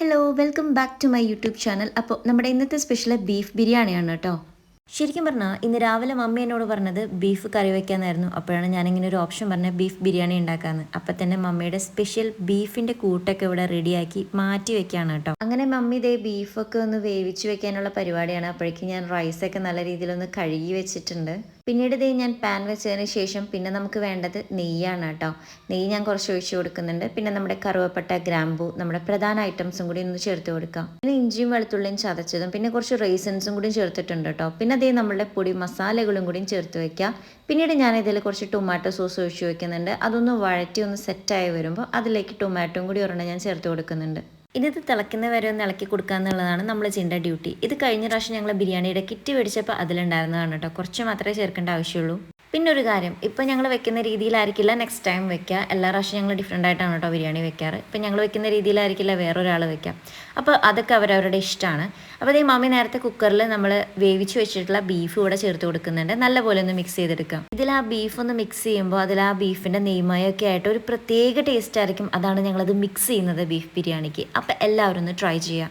Hello welcome back to my YouTube channel അപ്പോൾ നമ്മുടെ ഇന്നത്തെ സ്പെഷ്യൽ ബീഫ് ബിരിയാണിയാണ് കേട്ടോ ശരിക്കും പറഞ്ഞാൽ ഇന്ന് രാവിലെ മമ്മി എന്നോട് പറഞ്ഞത് ബീഫ് കറി വയ്ക്കാമെന്നായിരുന്നു അപ്പോഴാണ് ഞാനിങ്ങനെ ഒരു ഓപ്ഷൻ പറഞ്ഞത് ബീഫ് ബിരിയാണി ഉണ്ടാക്കാമെന്ന് അപ്പം തന്നെ മമ്മിയുടെ സ്പെഷ്യൽ ബീഫിന്റെ കൂട്ടൊക്കെ ഇവിടെ റെഡിയാക്കി മാറ്റി വെക്കുകയാണ് കേട്ടോ അങ്ങനെ മമ്മി ഇതേ ബീഫൊക്കെ ഒന്ന് വേവിച്ച് വെക്കാനുള്ള പരിപാടിയാണ്. അപ്പോഴേക്കും ഞാൻ റൈസൊക്കെ നല്ല രീതിയിലൊന്ന് കഴുകി വെച്ചിട്ടുണ്ട്. പിന്നീട് ഇതേ ഞാൻ പാൻ വെച്ചതിന് ശേഷം പിന്നെ നമുക്ക് വേണ്ടത് നെയ്യാണ് കേട്ടോ. നെയ്യ് ഞാൻ കുറച്ച് ഒഴിച്ചു കൊടുക്കുന്നുണ്ട്. പിന്നെ നമ്മുടെ കറുവപ്പട്ട ഗ്രാമ്പു നമ്മുടെ പ്രധാന ഐറ്റംസും കൂടി ഒന്ന് ചേർത്ത് കൊടുക്കാം. പിന്നെ ഇഞ്ചിയും വെളുത്തുള്ളിയും ചതച്ചതും പിന്നെ കുറച്ച് റേസൻസും കൂടി ചേർത്തിട്ടുണ്ട് കേട്ടോ. പിന്നെ അതേ നമ്മുടെ പൊടി മസാലകളും കൂടിയും ചേർത്ത് വെക്കാം പിന്നീട് ഞാൻ ഇതിൽ കുറച്ച് ടൊമാറ്റോ സോസ് ഒഴിച്ചു വെക്കുന്നുണ്ട്. അതൊന്ന് വഴറ്റി ഒന്ന് സെറ്റായി വരുമ്പോൾ അതിലേക്ക് ടൊമാറ്റോയും കൂടി ഒരെണ്ണം ഞാൻ ചേർത്ത് കൊടുക്കുന്നുണ്ട്. ഇനി ഇത് തിളയ്ക്കുന്ന വരെ ഒന്ന് ഇളക്കി കൊടുക്കുക എന്നുള്ളതാണ് നമ്മൾ ചെയ്യേണ്ട ഡ്യൂട്ടി. ഇത് കഴിഞ്ഞ പ്രാവശ്യം ഞങ്ങൾ ബിരിയാണിയുടെ കിറ്റ് മേടിച്ചപ്പോൾ അതിലുണ്ടായിരുന്നതാണ് കേട്ടോ കുറച്ച് മാത്രമേ ചേർക്കേണ്ട ആവശ്യമുള്ളൂ പിന്നെ ഒരു കാര്യം ഇപ്പോൾ ഞങ്ങൾ വെക്കുന്ന രീതിയിലായിരിക്കില്ല നെക്സ്റ്റ് ടൈം വെക്കുക എല്ലാ പ്രാവശ്യം ഞങ്ങൾ ഡിഫറെന്റ് ആയിട്ടാണ് കേട്ടോ ബിരിയാണി വെക്കാറ്. ഇപ്പം ഞങ്ങൾ വെക്കുന്ന രീതിയിലായിരിക്കില്ല വേറൊരാൾ വെക്കാം. അപ്പോൾ അതൊക്കെ അവരവരുടെ ഇഷ്ടമാണ് അപ്പോൾ അതേ മമ്മി നേരത്തെ കുക്കറിൽ നമ്മൾ വേവിച്ച് വെച്ചിട്ടുള്ള ബീഫ് ഇവിടെ ചേർത്ത് കൊടുക്കുന്നുണ്ട്. നല്ലപോലെ ഒന്ന് മിക്സ് ചെയ്തെടുക്കാം. ഇതിൽ ആ ബീഫ് ഒന്ന് മിക്സ് ചെയ്യുമ്പോൾ അതിൽ ആ ബീഫിന്റെ നെയ്മയൊക്കെ ആയിട്ട് ഒരു പ്രത്യേക ടേസ്റ്റ് ആയിരിക്കും. അതാണ് ഞങ്ങളത് മിക്സ് ചെയ്യുന്നത് ബീഫ് ബിരിയാണിക്ക്. അപ്പോൾ എല്ലാവരും ഒന്ന് ട്രൈ ചെയ്യാം.